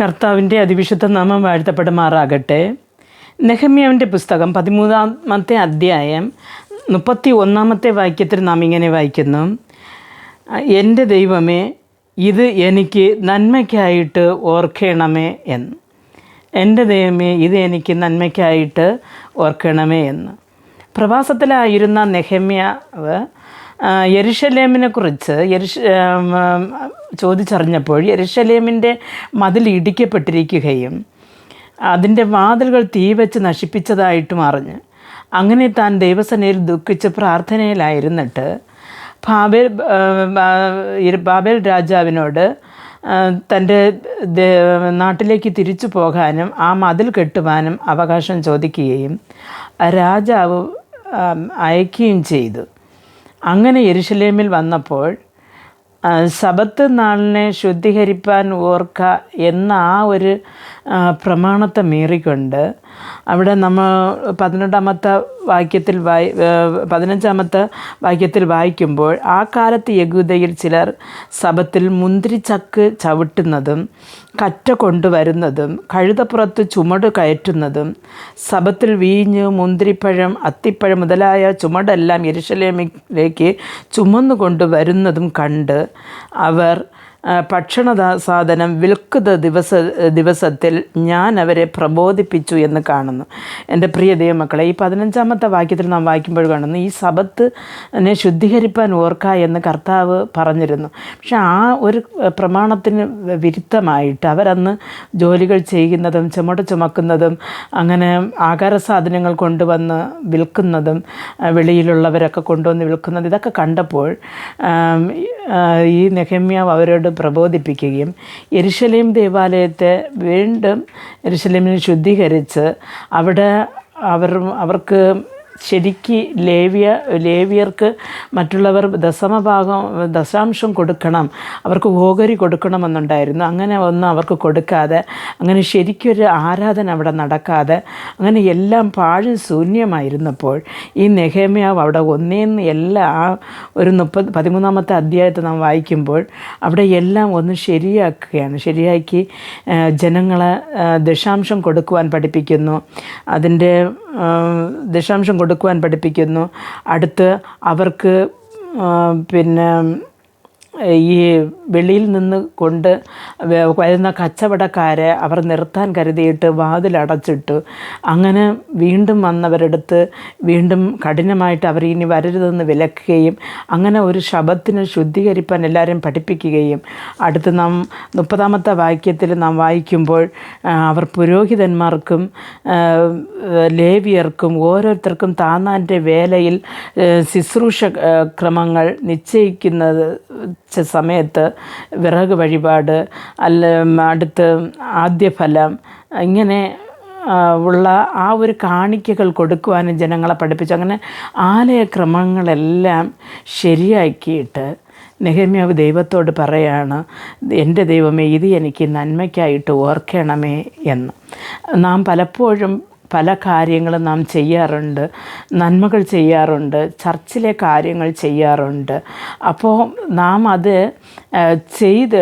കർത്താവിന്റെ അതിവിശുദ്ധ നാമം വാഴ്ത്തപ്പെടുമാറാകട്ടെ. നെഹമ്യാവിന്റെ പുസ്തകം പതിമൂന്നാമത്തെ അധ്യായം മുപ്പത്തി ഒന്നാമത്തെ വാക്യത്തിൽ നാം ഇങ്ങനെ വായിക്കുന്നു. എന്റെ ദൈവമേ ഇത് എനിക്ക് നന്മയ്ക്കായിട്ട് ഓർക്കണമേ എന്ന്. എന്റെ ദൈവമേ ഇത് എനിക്ക് നന്മയ്ക്കായിട്ട് ഓർക്കണമേ എന്ന്. പ്രവാസത്തിലായിരുന്ന നെഹമ്യാവ് കുറിച്ച് യെരുഷ ചോദിച്ചറിഞ്ഞപ്പോൾ യെരുശലേമിന്റെ മതിൽ ഇടിക്കപ്പെട്ടിരിക്കുകയും അതിന്റെ വാതിലുകൾ തീ വെച്ച് നശിപ്പിച്ചതായിട്ടും അറിഞ്ഞ്. അങ്ങനെ താൻ ദൈവസേനയിൽ ദുഃഖിച്ച് പ്രാർത്ഥനയിലായിരുന്നിട്ട് ബാബേൽ ബാബേൽ രാജാവിനോട് തന്റെ നാട്ടിലേക്ക് തിരിച്ചു പോകാനും ആ മതിൽ കെട്ടുവാനും അവകാശം ചോദിക്കുകയും രാജാവ് അയക്കുകയും ചെയ്തു. അങ്ങനെ യെരുഷലേമിൽ വന്നപ്പോൾ ആ, ശബത്ത് നാളിനെ ശുദ്ധീകരിപ്പാൻ ഓർക്ക എന്ന ആ ഒരു പ്രമാണത്തെ മീറിക്കൊണ്ട് അവിടെ നമ്മൾ പതിനെട്ടാമത്തെ വാക്യത്തിൽ വായി പതിനഞ്ചാമത്തെ വാക്യത്തിൽ വായിക്കുമ്പോൾ ആ കാലത്ത് യഹൂദയിൽ ചിലർ സഭത്തിൽ മുന്തിരിച്ചക്ക് ചവിട്ടുന്നതും കറ്റ കൊണ്ടുവരുന്നതും കഴുതപ്പുറത്ത് ചുമട് കയറ്റുന്നതും സഭത്തിൽ വീഞ്ഞ് മുന്തിരിപ്പഴം അത്തിപ്പഴം മുതലായ ചുമടെല്ലാം ഇരുഷലേമിലേക്ക് ചുമന്നു കൊണ്ടുവരുന്നതും കണ്ട് അവർ ഭക്ഷണ സാധനം വിൽക്കുന്ന ദിവസ ദിവസത്തിൽ ഞാൻ അവരെ പ്രബോധിപ്പിച്ചു എന്ന് കാണുന്നു. എന്റെ പ്രിയ ദൈവമക്കളെ ഈ പതിനഞ്ചാമത്തെ വാക്യത്തിൽ നാം വായിക്കുമ്പോൾ കാണുന്നു ഈ സബത്ത് എന്നെ ശുദ്ധീകരിപ്പാൻ ഓർക്ക എന്ന് കർത്താവ് പറഞ്ഞിരുന്നു. പക്ഷെ ആ ഒരു പ്രമാണത്തിന് വിരുദ്ധമായിട്ട് അവരന്ന് ജോലികൾ ചെയ്യുന്നതും ചുമട് ചുമക്കുന്നതും അങ്ങനെ ആഹാര സാധനങ്ങൾ കൊണ്ടുവന്ന് വിൽക്കുന്നതും വെളിയിലുള്ളവരൊക്കെ കൊണ്ടുവന്ന് വിൽക്കുന്നതും ഇതൊക്കെ കണ്ടപ്പോൾ ഈ നെഹമ്യാവ് അവരോട് പ്രബോധിപ്പിക്കുകയും യെരുശലേം ദേവാലയത്തെ വീണ്ടും യെരുശലേമിനെ ശുദ്ധീകരിച്ച് അവിടെ അവർ അവർക്ക് ശരിക്ക് ലേവ്യ ലേവ്യർക്ക് മറ്റുള്ളവർ ദശമഭാഗം ദശാംശം കൊടുക്കണം അവർക്ക് ഓഹരി കൊടുക്കണമെന്നുണ്ടായിരുന്നു. അങ്ങനെ ഒന്നും അവർക്ക് കൊടുക്കാതെ അങ്ങനെ ശരിക്കൊരു ആരാധന അവിടെ നടക്കാതെ അങ്ങനെ എല്ലാം പാഴും ശൂന്യമായിരുന്നപ്പോൾ ഈ നെഹേമ്യാവ് അവിടെ ഒന്നേന്ന് എല്ലാം ആ ഒരു മുപ്പത് പതിമൂന്നാമത്തെ അധ്യായത്തെ നാം വായിക്കുമ്പോൾ അവിടെ എല്ലാം ഒന്ന് ശരിയാക്കുകയാണ്. ശരിയാക്കി ജനങ്ങളെ ദശാംശം കൊടുക്കുവാൻ പഠിപ്പിക്കുന്നു. അതിന്റെ ദശാംശം കൊടുക്കുവാൻ പഠിപ്പിക്കുന്നു. അടുത്ത് അവർക്ക് പിന്നെ ഈ വെളിയിൽ നിന്ന് കൊണ്ട് വരുന്ന കച്ചവടക്കാരെ അവർ നിർത്താൻ കരുതിയിട്ട് വാതിലടച്ചിട്ടു അങ്ങനെ വീണ്ടും വന്നവരെടുത്ത് വീണ്ടും കഠിനമായിട്ട് അവർ ഇനി വരരുതെന്ന് വിലക്കുകയും അങ്ങനെ ഒരു ശബത്തിന് ശുദ്ധീകരിപ്പാൻ എല്ലാവരും പഠിപ്പിക്കുകയും അടുത്ത് നാം മുപ്പതാമത്തെ വാക്യത്തിൽ നാം വായിക്കുമ്പോൾ അവർ പുരോഹിതന്മാർക്കും ലേവിയർക്കും ഓരോരുത്തർക്കും താന്നാന്റെ വേലയിൽ ശുശ്രൂഷ ക്രമങ്ങൾ നിശ്ചയിക്കുന്നത് സമയത്ത് വിറക് വഴിപാട് അല്ല അടുത്ത് ആദ്യഫലം ഇങ്ങനെ ഉള്ള ആ ഒരു കാണിക്കകൾ കൊടുക്കുവാനും ജനങ്ങളെ പഠിപ്പിച്ചു. അങ്ങനെ ആലയക്രമങ്ങളെല്ലാം ശരിയാക്കിയിട്ട് നെഹമ്യാവ് ദൈവത്തോട് പറയാണ് എന്റെ ദൈവമേ ഇത് എനിക്ക് നന്മയ്ക്കായിട്ട് ഓർക്കണമേ എന്ന്. നാം പലപ്പോഴും പല കാര്യങ്ങളും നാം ചെയ്യാറുണ്ട് നന്മകൾ ചെയ്യാറുണ്ട് ചർച്ചിലെ കാര്യങ്ങൾ ചെയ്യാറുണ്ട്. അപ്പോൾ നാം അത് ചെയ്ത്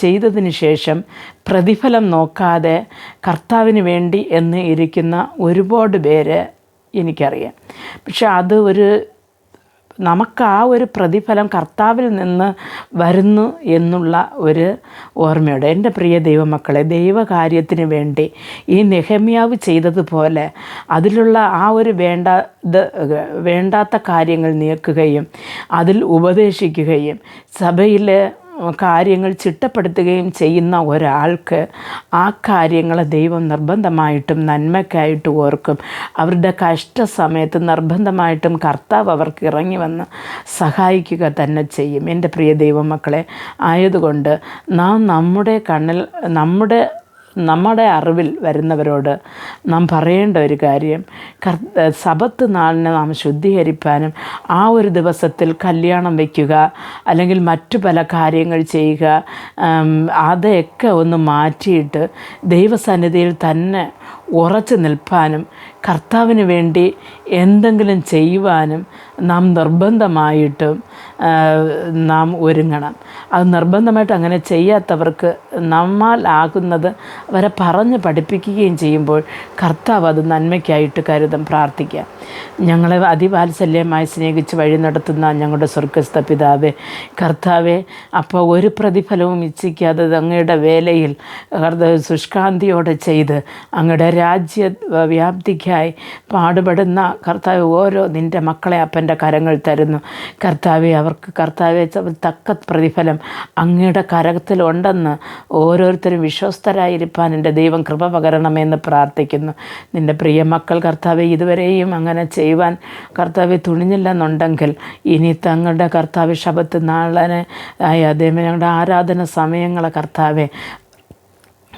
ചെയ്തതിന് ശേഷം പ്രതിഫലം നോക്കാതെ കർത്താവിന് വേണ്ടി എന്ന് ഇരിക്കുന്ന ഒരുപാട് പേര് എനിക്കറിയാം. പക്ഷെ അത് ഒരു നമുക്ക് ആ ഒരു പ്രതിഫലം കർത്താവിൽ നിന്ന് വരുന്നു എന്നുള്ള ഒരു ഓർമ്മയോടെ എന്റെ പ്രിയ ദൈവമക്കളെ ദൈവകാര്യത്തിന് വേണ്ടി ഈ നെഹമ്യാവ് ചെയ്തതുപോലെ അതിലുള്ള ആ ഒരു വേണ്ട വേണ്ടാത്ത കാര്യങ്ങൾ നീക്കുകയും അതിൽ ഉപദേശിക്കുകയും സഭയിലെ കാര്യങ്ങൾ ചിട്ടപ്പെടുത്തുകയും ചെയ്യുന്ന ഒരാൾക്ക് ആ കാര്യങ്ങൾ ദൈവം നിർബന്ധമായിട്ടും നന്മയ്ക്കായിട്ട് ഓർക്കും. അവരുടെ കഷ്ടസമയത്ത് നിർബന്ധമായിട്ടും കർത്താവ് അവർക്ക് ഇറങ്ങി വന്ന് സഹായിക്കുക തന്നെ ചെയ്യും. എന്റെ പ്രിയ ദൈവമക്കളെ ആയതുകൊണ്ട് നാം നമ്മുടെ കണ്ണിൽ നമ്മുടെ നമ്മുടെ അറിവിൽ വരുന്നവരോട് നാം പറയേണ്ട ഒരു കാര്യം കർ സബത്ത് നാളിനെ നാം ശുദ്ധീകരിക്കാനും ആ ഒരു ദിവസത്തിൽ കല്യാണം വയ്ക്കുക അല്ലെങ്കിൽ മറ്റു പല കാര്യങ്ങൾ ചെയ്യുക അതൊക്കെ ഒന്ന് മാറ്റിയിട്ട് ദൈവസന്നിധിയിൽ തന്നെ ഉറച്ചു നിൽപ്പാനും കർത്താവിന് വേണ്ടി എന്തെങ്കിലും ചെയ്യുവാനും നാം നിർബന്ധമായിട്ടും നാം ഒരുങ്ങണം. അത് നിർബന്ധമായിട്ട് അങ്ങനെ ചെയ്യാത്തവർക്ക് നമ്മാൽ ആകുന്നത് അവരെ പറഞ്ഞ് പഠിപ്പിക്കുകയും ചെയ്യുമ്പോൾ കർത്താവ് അത് നന്മയ്ക്കായിട്ട് കരുതം പ്രാർത്ഥിക്കാം. ഞങ്ങളെ അതിവാത്സല്യമായി സ്നേഹിച്ച് വഴി നടത്തുന്ന ഞങ്ങളുടെ സ്വർഗസ്ഥ പിതാവെ കർത്താവെ അപ്പോൾ ഒരു പ്രതിഫലവും ഇച്ഛിക്കാതെ അങ്ങയുടെ വേലയിൽ ശുഷ്കാന്തിയോടെ ചെയ്ത് അങ്ങയുടെ രാജ്യ വ്യാപ്തിക്കായി പാടുപെടുന്ന കർത്താവ് ഓരോ നിന്റെ മക്കളെ അപ്പന്റെ കരങ്ങൾ തരുന്നു. കർത്താവെ അവർക്ക് കർത്താവെ തക്ക പ്രതിഫലം അങ്ങയുടെ കരത്തിലുണ്ടെന്ന് ഓരോരുത്തരും വിശ്വസ്തരായിരിക്കാൻ എന്റെ ദൈവം കൃപ പകരണമെന്ന് പ്രാർത്ഥിക്കുന്നു. നിന്റെ പ്രിയ മക്കൾ കർത്താവെ ഇതുവരെയും അങ്ങനെ ചെയ്യുവാൻ കർത്താവെ തുണിഞ്ഞില്ലെന്നുണ്ടെങ്കിൽ ഇനി തങ്ങളുടെ കർത്താവ് ശബത്ത് നാളനെ ആയ ഞങ്ങളുടെ ആരാധന സമയങ്ങളെ കർത്താവെ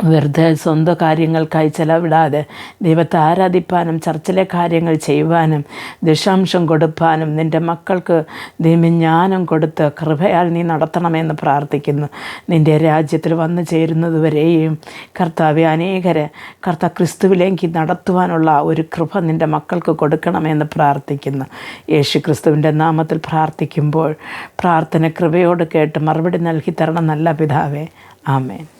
വെറുതെ സ്വന്തം കാര്യങ്ങൾക്കായി ചെലവിടാതെ ദൈവത്തെ ആരാധിപ്പാനും ചർച്ചിലെ കാര്യങ്ങൾ ചെയ്യുവാനും ദശാംശം കൊടുപ്പാനും നിന്റെ മക്കൾക്ക് ദൈവജ്ഞാനം കൊടുത്ത് കൃപയാൽ നീ നടത്തണമെന്ന് പ്രാർത്ഥിക്കുന്നു. നിന്റെ രാജ്യത്തിൽ വന്നു ചേരുന്നതുവരെയും കർത്താവ് അനേകരെ കർത്ത ക്രിസ്തുവിലേക്ക് നടത്തുവാനുള്ള ഒരു കൃപ നിന്റെ മക്കൾക്ക് കൊടുക്കണമെന്ന് പ്രാർത്ഥിക്കുന്നു. യേശു ക്രിസ്തുവിന്റെ നാമത്തിൽ പ്രാർത്ഥിക്കുമ്പോൾ പ്രാർത്ഥന കൃപയോട് കേട്ട് മറുപടി നൽകി തരണം നല്ല പിതാവേ. ആമേൻ.